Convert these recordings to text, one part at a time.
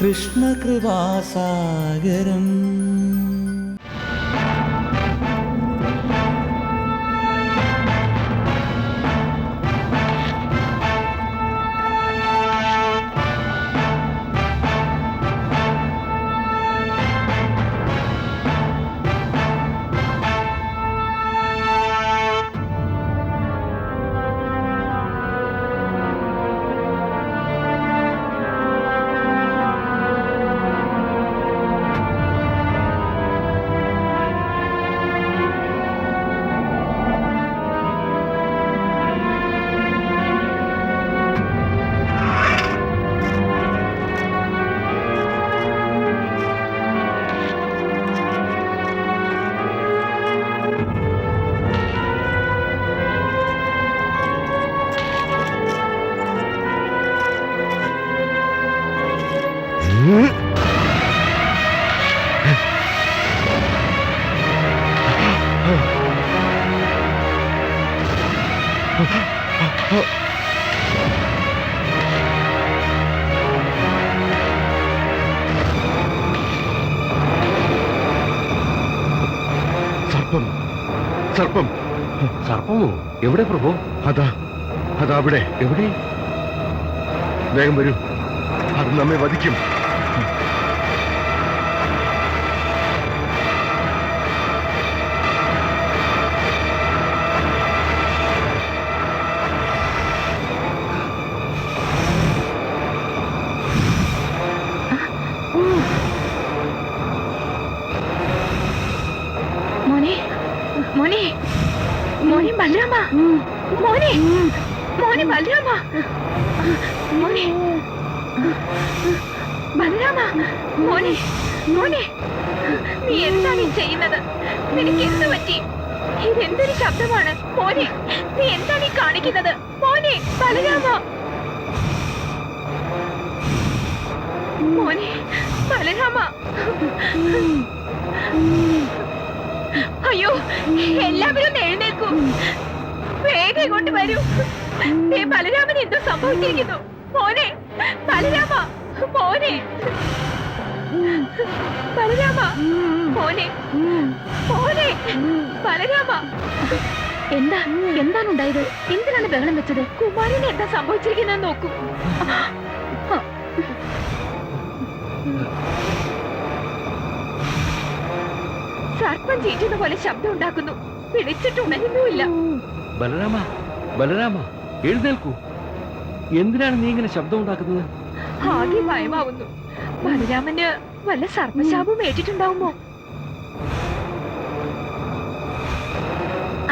കൃഷ്ണകൃപാസാഗരം സർപ്പം. സർപ്പം. സർപ്പമോ? എവിടെ പ്രഭു? അതാ അതാ അവിടെ. എവിടെ? വേഗം വരൂ. അത് നമ്മെ വധിക്കും. ബലരാമ മോനെ. മോനെ ബലരാമ മോനെ. ബലരാമ മോനെ. മോനെ. നീ എന്താണ് ചെയ്യുന്നത്? നിനക്ക് എന്ത് പറ്റി? ഇതെന്തൊരു ശബ്ദമാണ്? മോനെ നീ എന്താണ് ഈ കാണിക്കുന്നത്? മോനെ ബലരാമ മോനെ ബലരാമ അയ്യോ എല്ലാവരും എഴുന്നേൽക്കൂ. വേഗം ഇങ്ങോട്ട് വരൂ. ബലരാമൻ എന്തോ സംഭവിച്ചിരിക്കുന്നു. മോനെ ബലരാമ മോനെ. ബലരാമ മോനെ മോനെ ബലരാമ. എന്താ എന്താണ് ഉണ്ടായത് എന്തിനാണ് ബഹളം വെച്ചത്? കുമാരന് എന്താ സംഭവിച്ചിരിക്കുന്നത് നോക്കൂ. സർപ്പം ചീറ്റുന്ന പോലെ ശബ്ദം ഉണ്ടാക്കുന്നു. വിളിച്ചിട്ട് ഉണരുന്നുമില്ല ബലരാമ ബലരാമ എഴുന്നേൽക്കൂ. എന്തിനാണ് നീ ഇങ്ങനെ ശബ്ദം ഉണ്ടാക്കുന്നത്? ആകെ ഭയമാവുന്നു. ബലരാമന് വല്ല സർപ്പശാപവും ഏറ്റിട്ടുണ്ടാവുമോ?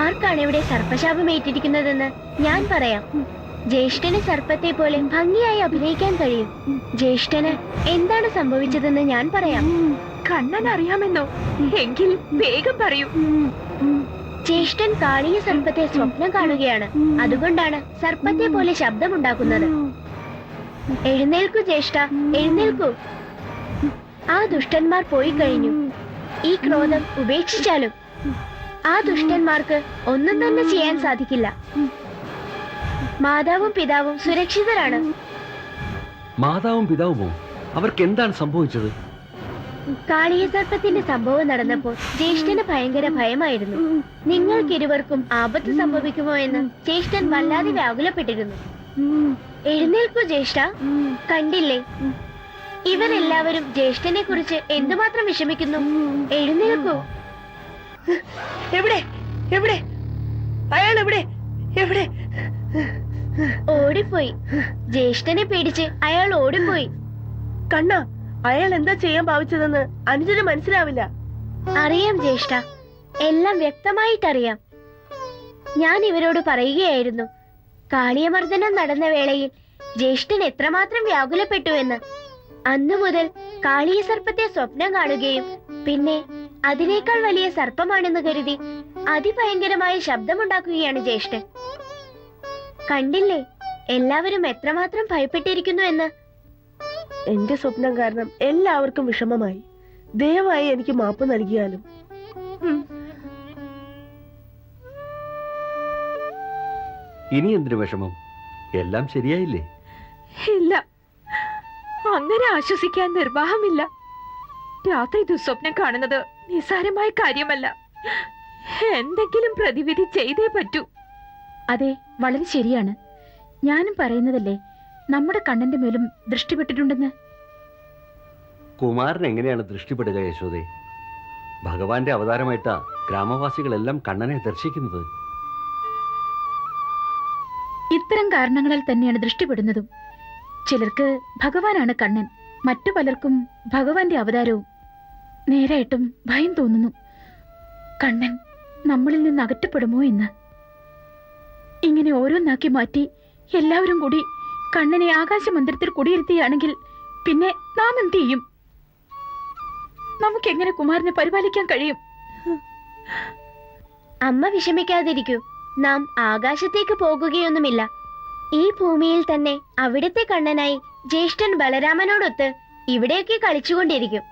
ആർക്കാണ് ഇവിടെ സർപ്പശാപം ഏറ്റിരിക്കുന്നതെന്ന് ഞാൻ പറയാം. ജ്യേഷ്ഠന് സർപ്പത്തെ പോലെ ഭംഗിയായി അഭിനയിക്കാൻ കഴിയും. ജ്യേഷ്ഠന് എന്താണ് സംഭവിച്ചതെന്ന് ഞാൻ പറയാം. കണ്ണൻ അറിയാമെന്നോ എങ്കിൽ വേഗം പറയൂ. ജ്യേഷ്ഠൻ കാളിയ സർപ്പത്തെ സ്വപ്നം കാണുകയാണ്. അതുകൊണ്ടാണ് സർപ്പത്തെ പോലെ ശബ്ദമുണ്ടാക്കുന്നത്. എഴുന്നേൽക്കൂ ജ്യേഷ്ഠ എഴുന്നേൽക്കൂ. ആ ദുഷ്ടന്മാർ പോയി കഴിഞ്ഞു. ഈ ക്രോധം ഉപേക്ഷിച്ചാലും ആ ദുഷ്ടന്മാർക്ക് ഒന്നും തന്നെ ചെയ്യാൻ സാധിക്കില്ല. മാതാവും പിതാവും സുരക്ഷിതരാണ്. മാതാവും പിതാവുമോ? അവർക്ക് എന്താണ് സംഭവിച്ചത്? കാളിയ സർപ്പത്തിന്റെ സംഭവം നടന്നപ്പോൾ ജ്യേഷ്ഠന് ഭയങ്കര ഭയമായിരുന്നു. നിങ്ങൾക്കിരുവർക്കും ആപത്ത് സംഭവിക്കുമോ എന്ന് ജ്യേഷ്ഠൻ വല്ലാതെ വ്യാകുലപ്പെട്ടിരുന്നു. എഴുന്നേൽക്കൂ ജ്യേഷ്ഠ. കണ്ടില്ലേ? ഇവരെല്ലാവരും ജ്യേഷ്ഠനെ കുറിച്ച് എന്തുമാത്രം വിഷമിക്കുന്നു? എഴുന്നേൽക്കൂ. എവിടെ? എവിടെ? അയാൾ എവിടെ എവിടെ? ഓടിപ്പോയി. ജ്യേഷ്ഠനെ പേടിച്ച് അയാൾ ഓടിപ്പോയി. കണ്ണ അയാൾ എന്താ ചെയ്യാൻ ഭാവിച്ചതെന്ന് അനുജന് മനസ്സിലാവില്ല. അറിയാം ജ്യേഷ്ഠ. എല്ലാം വ്യക്തമായിട്ടറിയാം. ഞാൻ ഇവരോട് പറയുകയായിരുന്നു കാളിയമർദ്ദനം നടന്ന വേളയിൽ ജ്യേഷ്ഠൻ എത്രമാത്രം വ്യാകുലപ്പെട്ടു എന്ന്. അന്നു മുതൽ കാളിയ സർപ്പത്തെ സ്വപ്നം കാണുകയും പിന്നെ അതിനേക്കാൾ വലിയ സർപ്പമാണെന്ന് കരുതി അതിഭയങ്കരമായ ശബ്ദമുണ്ടാക്കുകയാണ് ജ്യേഷ്ഠൻ. കണ്ടില്ലേ എല്ലാവരും എത്രമാത്രം ഭയപ്പെട്ടിരിക്കുന്നു എന്ന് എന്റെ സ്വപ്നം കാരണം എല്ലാവർക്കും വിഷമമായി. ദയവായി എനിക്ക് മാപ്പ് നൽകിയാലും. ഇനി എന്തിനു വിഷമം? എല്ലാം ശരിയായില്ലേ? ഇല്ല. അങ്ങനെ ആശ്വസിക്കാൻ നിർവാഹമില്ല. രാത്രി ദുസ്വപ്നം കാണുന്നത് നിസ്സാരമായ കാര്യമല്ല. എന്തെങ്കിലും പ്രതിവിധി ചെയ്തേ പറ്റൂ. അതെ വളരെ ശരിയാണ്. ഞാനും പറയുന്നതല്ലേ നമ്മുടെ കണ്ണന്റെ മേലും ദൃഷ്ടിപ്പെട്ടിട്ടുണ്ടെന്ന്? കുമാരൻ എങ്ങനെയാണ് ദൃഷ്ടിപ്പെടുക യശോദേ? ഭഗവാന്റെ അവതാരമായിട്ടാ ഗ്രാമവാസികളെല്ലാം കണ്ണനെ ദർശിക്കുന്നത്. ഇത്തരം കാരണങ്ങളാൽ തന്നെയാണ് ദൃഷ്ടിപ്പെടുന്നതും. ചിലർക്ക് ഭഗവാനാണ് കണ്ണൻ മറ്റു പലർക്കും ഭഗവാന്റെ അവതാരവും നേരായിട്ടും ഭയം തോന്നുന്നു. കണ്ണൻ നമ്മളിൽ നിന്ന് അകറ്റപ്പെടുമോ എന്ന്? ഇങ്ങനെ ഓരോന്നാക്കി മാറ്റി എല്ലാവരും കൂടി കണ്ണനെ ആകാശമന്ദിരത്തിൽ കുടിയിരുത്തുകയാണെങ്കിൽ പിന്നെ നാം എന്ത് ചെയ്യും? നമുക്ക് എങ്ങനെ കുമാരനെ പരിപാലിക്കാൻ കഴിയും? അമ്മ വിഷമിക്കാതിരിക്കൂ. നാം ആകാശത്തേക്ക് പോകുകയൊന്നുമില്ല. ഈ ഭൂമിയിൽ തന്നെ അവിടത്തെ കണ്ണനായി ജ്യേഷ്ഠൻ ബലരാമനോടൊത്ത് ഇവിടെയൊക്കെ കളിച്ചുകൊണ്ടിരിക്കും.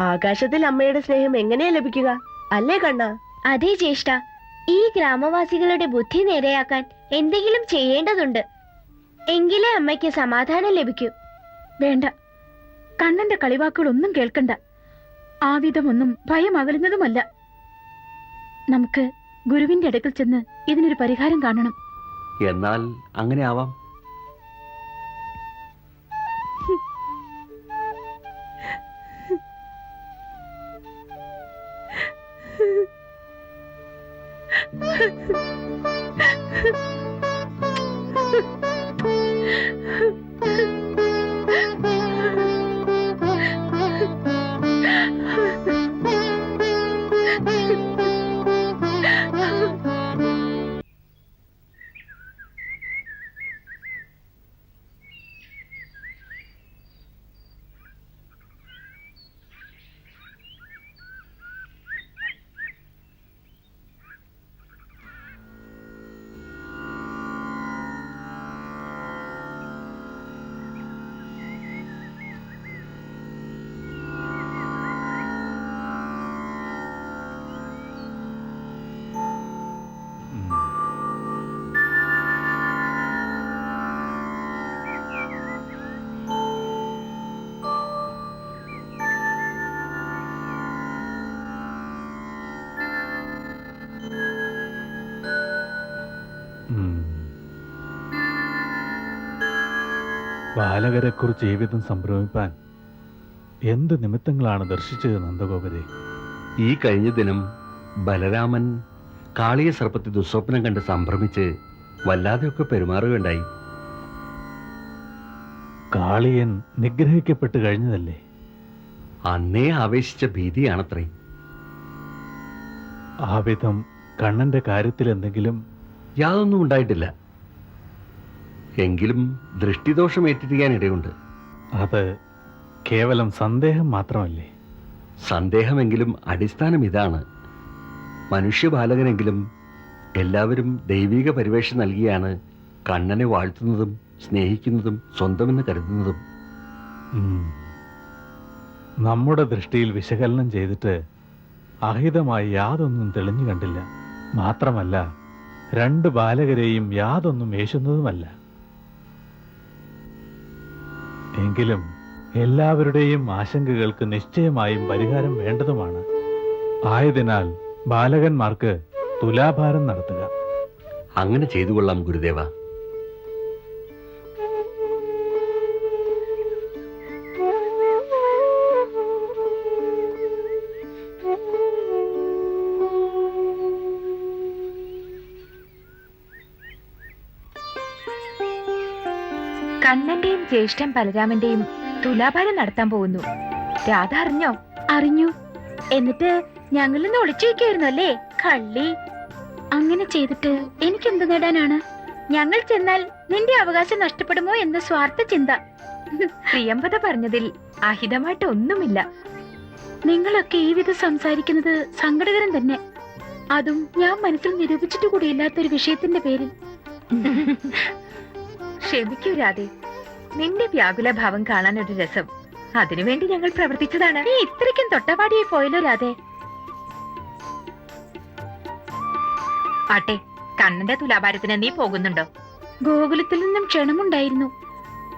ആകാശത്തിൽ അമ്മയുടെ സ്നേഹം എങ്ങനെയാ ലഭിക്കുക? അല്ലേ കണ്ണ? അതേ ജ്യേഷ്ഠ ഈ ഗ്രാമവാസികളുടെ ബുദ്ധി നേരെയാക്കാൻ എന്തെങ്കിലും ചെയ്യേണ്ടതുണ്ട്. എങ്കിലേ അമ്മയ്ക്ക് സമാധാനം ലഭിക്കൂ. വേണ്ട. കണ്ണന്റെ കളിവാക്കുകളൊന്നും കേൾക്കണ്ട. ആവിധമൊന്നും ഭയം അകലുന്നതുമല്ല നമുക്ക് ഗുരുവിന്റെ അടുക്കൽ ചെന്ന് ഇതിനൊരു പരിഹാരം കാണണം. എന്നാൽ അങ്ങനെ ആവാം. ബാലകരെക്കുറിച്ച് ജീവിതം സംഭ്രമിപ്പാൻ എന്ത് നിമിത്തങ്ങളാണ് ദർശിച്ചത് നന്ദഗോപരെ? ഈ കഴിഞ്ഞ ദിനം ബലരാമൻ കാളിയ സർപ്പത്തെ ദുസ്വപ്നം കണ്ട് സംഭ്രമിച്ച് വല്ലാതെയൊക്കെ പെരുമാറുകയുണ്ടായി. കാളിയൻ നിഗ്രഹിക്കപ്പെട്ട് കഴിഞ്ഞതല്ലേ? അന്നേ ആവേശിച്ച ഭീതിയാണത്രേ. ആ വിധം കണ്ണന്റെ കാര്യത്തിൽ എന്തെങ്കിലും യാതൊന്നും ഉണ്ടായിട്ടില്ല. എങ്കിലും ദൃഷ്ടിദോഷം ഏറ്റിരിക്കാൻ ഇടയുണ്ട് അത് കേവലം സന്ദേഹം മാത്രമല്ലേ? സന്ദേഹമെങ്കിലും അടിസ്ഥാനം ഇതാണ്. മനുഷ്യബാലകനെങ്കിലും എല്ലാവരും ദൈവിക പരിവേഷം നൽകിയാണ് കണ്ണനെ വാഴ്ത്തുന്നതും സ്നേഹിക്കുന്നതും സ്വന്തമെന്ന് കരുതുന്നതും. നമ്മുടെ ദൃഷ്ടിയിൽ വിശകലനം ചെയ്തിട്ട് അഹിതമായി യാതൊന്നും തെളിഞ്ഞു കണ്ടില്ല. മാത്രമല്ല രണ്ട് ബാലകരെയും യാതൊന്നും ഏശുന്നതുമല്ല. എങ്കിലും എല്ലാവരുടെയും ആശങ്കകൾക്ക് നിശ്ചയമായും പരിഹാരം വേണ്ടതുമാണ്. ആയതിനാൽ ബാലകന്മാർക്ക് തുലാഭാരം നടത്തുക. അങ്ങനെ ചെയ്തു കൊള്ളാം ഗുരുദേവ. ജ്യേഷ്ഠൻ ബലരാമന്റെയും തുലാഭാരം നടത്താൻ പോകുന്നു. രാധ അറിഞ്ഞോ? അറിഞ്ഞു. എന്നിട്ട് ഞങ്ങളിന്ന് ഒളിച്ചു വയ്ക്കായിരുന്നു അല്ലേ? കള്ളി. അങ്ങനെ ചെയ്തിട്ട് എനിക്ക് എന്ത് നേടാനാണ്? ഞങ്ങൾ ചെന്നാൽ നിന്റെ അവകാശം നഷ്ടപ്പെടുമോ എന്ന സ്വാർത്ഥ ചിന്ത. പ്രിയമ്പത പറഞ്ഞതിൽ അഹിതമായിട്ട് ഒന്നുമില്ല. നിങ്ങളൊക്കെ ഈ വിധം സംസാരിക്കുന്നത് സങ്കടകരം തന്നെ. അതും ഞാൻ മനസ്സിൽ നിരൂപിച്ചിട്ട് കൂടിയില്ലാത്തൊരു വിഷയത്തിന്റെ പേരിൽ. ക്ഷമിക്കൂ രാധേ. നിന്റെ വ്യാകുല ഭാവം കാണാൻ ഒരു രസം. അതിനുവേണ്ടി ഞങ്ങൾ പ്രവർത്തിച്ചതാണ്. നീ ഇത്രയ്ക്കും തൊട്ടപാടിയെ പോയല്ലോ രാധേ. ആട്ടെ കണ്ണന്റെ തുലാഭാരത്തിന് നീ പോകുന്നുണ്ടോ? ഗോകുലത്തിൽ നിന്നും ക്ഷണമുണ്ടായിരുന്നു.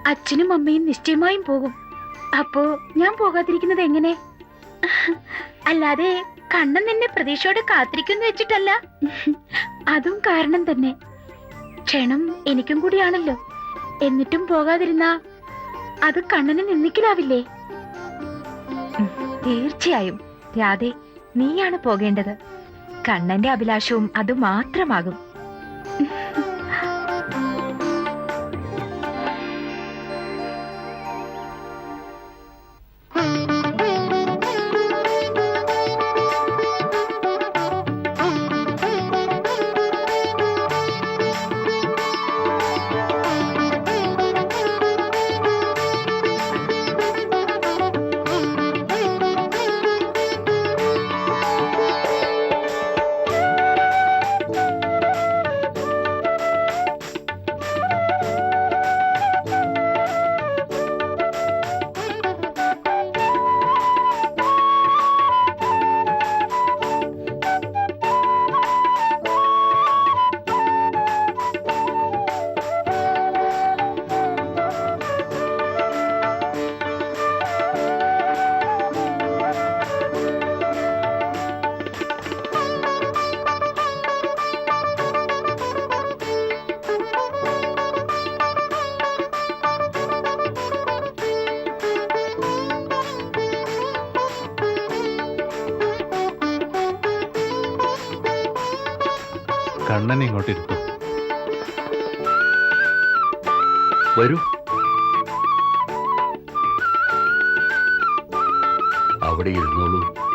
അച്ഛനും അമ്മയും നിശ്ചയമായും പോകും. അപ്പോ ഞാൻ പോകാതിരിക്കുന്നത് എങ്ങനെ? അല്ലാതെ കണ്ണൻ നിന്നെ പ്രതീക്ഷയോടെ കാത്തിരിക്കുന്നു വെച്ചിട്ടല്ല. അതും കാരണം തന്നെ. ക്ഷണം എനിക്കും കൂടിയാണല്ലോ. എന്നിട്ടും പോകാതിരുന്ന അത് കണ്ണന് നിന്നിക്കലാവില്ലേ തീർച്ചയായും. രാധെ നീയാണ് പോകേണ്ടത്. കണ്ണന്റെ അഭിലാഷവും അത് മാത്രമാകും. കണ്ണൻ ഇങ്ങോട്ട് ഇരുത്തു. വരൂ. അവിടെ ഇരുന്നോളൂ.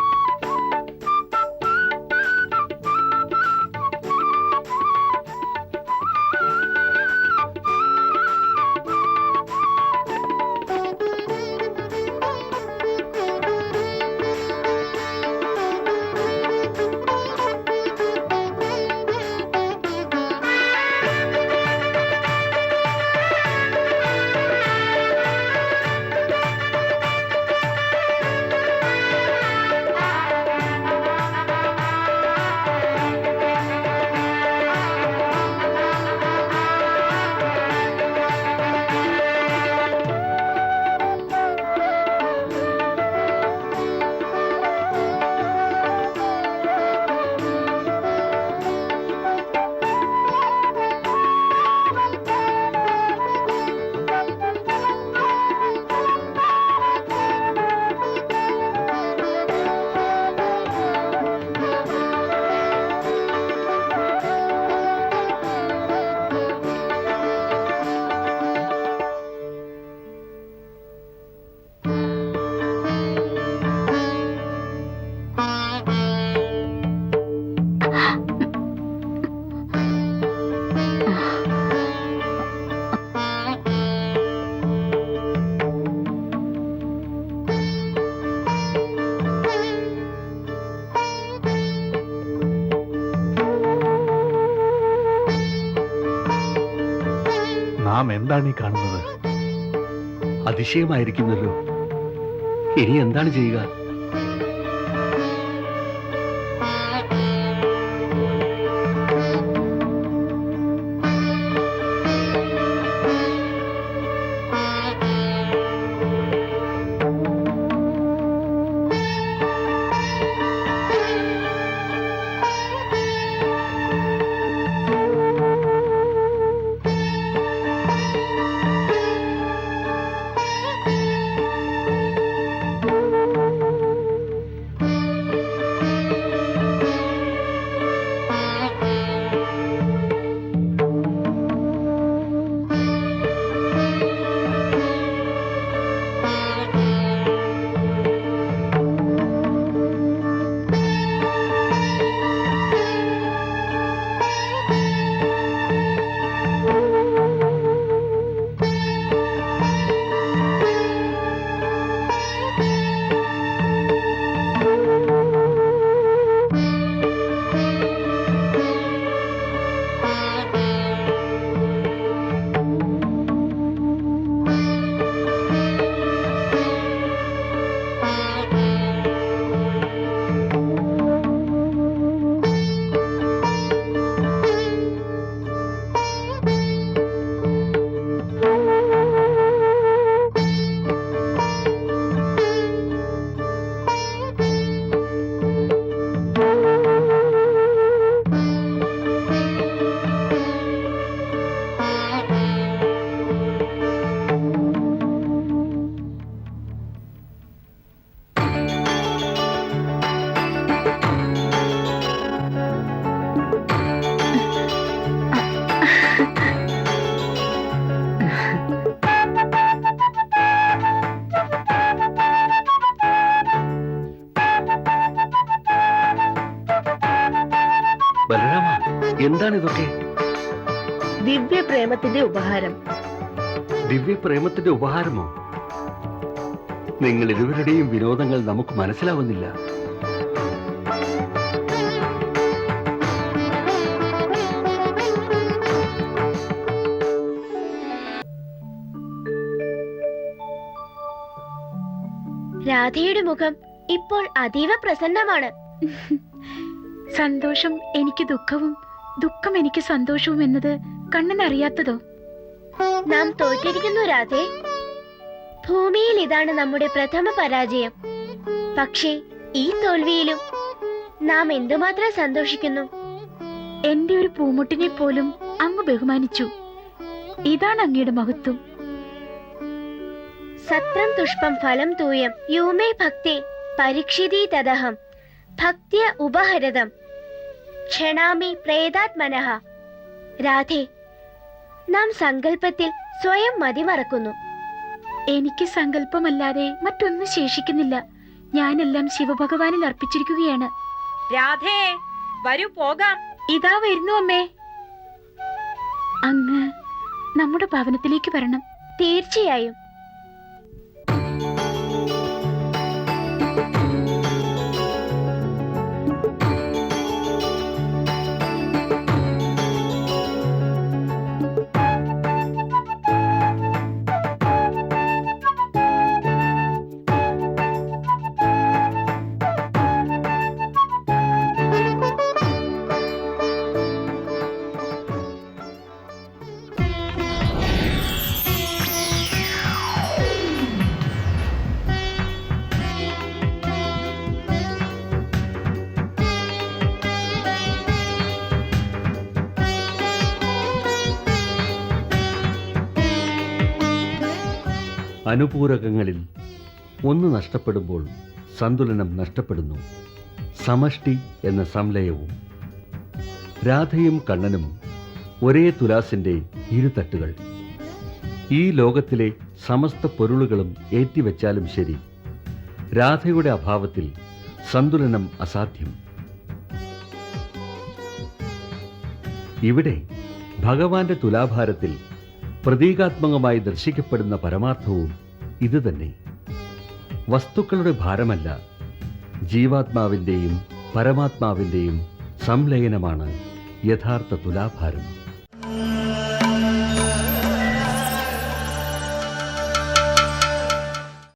നാം എന്താണ് ഈ കാണുന്നത്? അതിശയമായിരിക്കുന്നല്ലോ. ഇനി എന്താണ് ചെയ്യുക? അതൊക്കെ ദിവ്യ പ്രേമത്തിന്റെ ഉപഹാരം. ദിവ്യപ്രേമത്തിന്റെ ഉപഹാരമോ? നിങ്ങൾ ഇരുവരുടെയും വിനോദങ്ങൾ നമുക്ക് മനസ്സിലാവുന്നില്ല. രാധയുടെ മുഖം ഇപ്പോൾ അതീവ പ്രസന്നമാണ്. സന്തോഷം എനിക്ക് ദുഃഖവും ദുഃഖം എനിക്ക് സന്തോഷവും എന്നത് കണ്ണൻ അറിയാത്തതോ? നാം തോറ്റിരിക്കുന്നു രാധേ. ഭൂമിയിൽ ഇതാണ് നമ്മുടെ പ്രഥമ പരാജയം. പക്ഷേ ഈ തോൽവിയിലും നാം എന്തുമാത്രം സന്തോഷിക്കുന്നു? എന്റെ ഒരു പൂമുട്ടിനെ പോലും അങ്ങ് ബഹുമാനിച്ചു. ഇതാണ് അങ്ങയുടെ മഹത്വം. സത്രം തുഷ്പം ഫലം തൂയം. യൂമേ ഭക്തി പരീക്ഷിതീ തദഹം. ഭക്തിയ ഉപഹരതം. ക്ഷണാമി പ്രേതാത്മനഃ. രാധേ നാം സങ്കല്പത്തിൽ സ്വയം മതിമറക്കുന്നു. എനിക്ക് സങ്കല്പമല്ലാതെ മറ്റൊന്നും ശേഷിക്കുന്നില്ല. ഞാനെല്ലാം ശിവഭഗവാനിൽ അർപ്പിച്ചിരിക്കുകയാണ്. രാധേ വരൂ പോകാം. ഇതാ വരുന്നു അമ്മേ. അങ്ങ് നമ്മുടെ ഭവനത്തിലേക്ക് വരണം. തീർച്ചയായും. അനുപൂരകങ്ങളിൽ ഒന്ന് നഷ്ടപ്പെടുമ്പോൾ സന്തുലനം നഷ്ടപ്പെടുന്നു. സമഷ്ടി എന്ന സംലയവും രാധയും കണ്ണനും ഒരേ തുലാസിന്റെ ഇരുതട്ടുകൾ. ഈ ലോകത്തിലെ സമസ്ത പൊരുളുകളും ഏറ്റിവെച്ചാലും ശരി രാധയുടെ അഭാവത്തിൽ സന്തുലനം അസാധ്യം. ഇവിടെ ഭഗവാന്റെ തുലാഭാരത്തിൽ പ്രതീകാത്മകമായി ദർശിക്കപ്പെടുന്ന പരമാർത്ഥവും ഇതുതന്നെ. വസ്തുക്കളുടെ ഭാരമല്ല ജീവാത്മാവിന്റെയും പരമാത്മാവിന്റെയും സംലയനമാണ് യഥാർത്ഥ തുലാഭാരം.